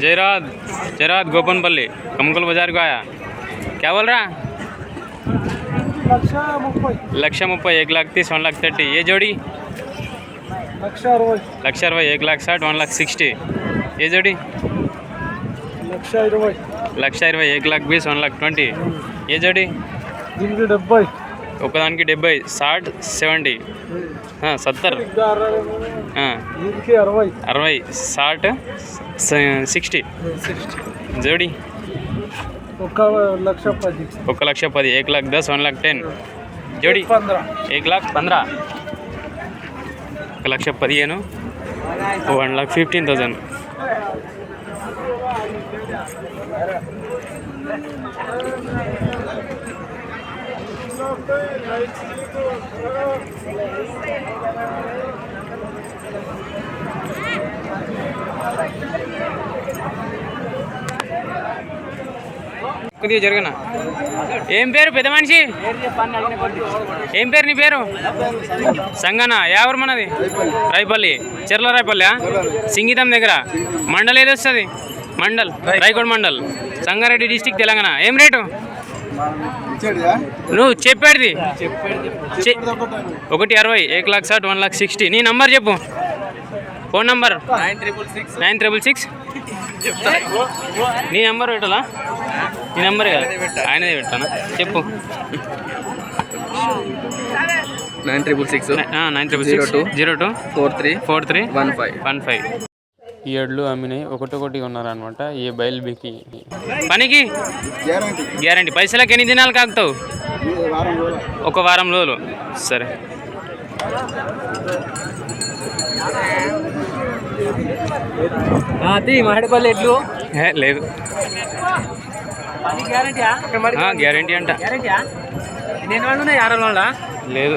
जयराज जयराज गोपन बल्ले कमकुल बाज़ार को आया। क्या बोल रहा? लक्ष्य मुप्पई एक लाख तीस वन लाख थर्टी। ये जोड़ी? लक्ष्य रुपये एक लाख साठ वन लाख सिक्सटी। ये जोड़ी? लक्ष्य अरवई एक लाख बीस वन लाख ट्वेंटी। ये जोड़ी? डब्बई ఒకదానికి డెబ్బై సాట్ సెవెంటీ సత్తర్ ఇంకా అరవై దీనికి అరవై అరవై సాట్ సిక్స్టీ జోడి ఒక లక్ష పది ఒక లక్ష పది एक लाख दस वन लाख टेन జోడి పంద్రా एक लाख पंधरा ఒక లక్ష పదిహేను వన్ లాక్ ఫిఫ్టీన్ థౌజండ్ కొద్దిగా జరగనా? ఏం పేరు పెద్ద మనిషి? ఏం పేరు నీ పేరు? సంగన ఎవరు మనది? రాయపల్లి. చెర్ల రాయపల్లి సింగీతం దగ్గర. మండల్ ఏది వస్తుంది? మండల్ రాయకోడ్ మండల్. సంగారెడ్డి డిస్టిక్ తెలంగాణ. ఏం రేటు? నువ్వు చెప్పేది. చె- ఒకటి అరవై ఏక్ లాక్ సాట్ వన్ లాక్ సిక్స్టీ. నీ నంబర్ చెప్పు. Phone number. Nine triple six. Nine triple six. నీ నెంబర్ పెట్టాలా? నీ నెంబర్ కదా. ఆయనదే పెట్టానా? చెప్పు. Nine triple six. Nine triple Zero six two. Zero two. Four three. Four three. One five. One five. ఈ ఎడ్లు అమ్మినాయి ఒకటొకటి ఉన్నారనమాట ఈ బయలు బికి. పనికి? గ్యారంటీ. పైసలకి ఎన్ని దినాలు కాకుతావు ఒక వారం రోజులు. సరే. అది మాడిపల్లి ఎట్లు? ఏ, లేదు. గ్యారంటీ అంట. లేదు.